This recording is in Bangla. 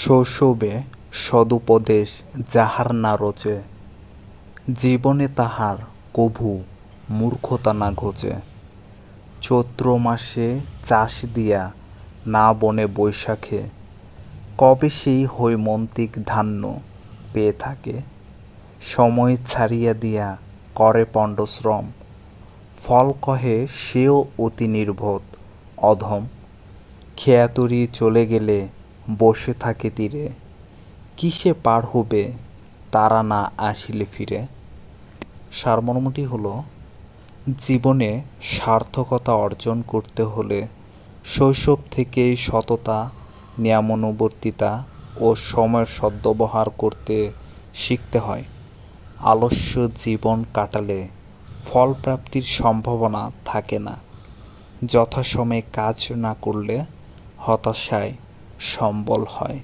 শৈশবে সদুপদেশ যাহার না রচে, জীবনে তাহার কভু মূর্খতা না ঘোচে। চৈত্র মাসে চাষ দিয়া না বনে বৈশাখে, কবে সেই হৈমন্তিক ধান্য পেয়ে থাকে? সময় ছাড়িয়া দিয়া করে পণ্ডশ্রম, ফল কহে সেও অতি নির্বোধ, অধম। খেয়াতরি চলে গেলে বসে থাকে তীরে। কিসে পার হবে তারা না আসিলে ফিরে? সারমর্মটি হলো, জীবনে সার্থকতা অর্জন করতে হলে শৈশব থেকেই সততা, নিয়মানুবর্তিতা ও সময়ের সদ্ব্যবহার করতে শিখতে হয়। আলস্য জীবন কাটালে ফলপ্রাপ্তির সম্ভাবনা থাকে না। যথাসময়ে কাজ না করলে হতাশায় সম্বল হয়।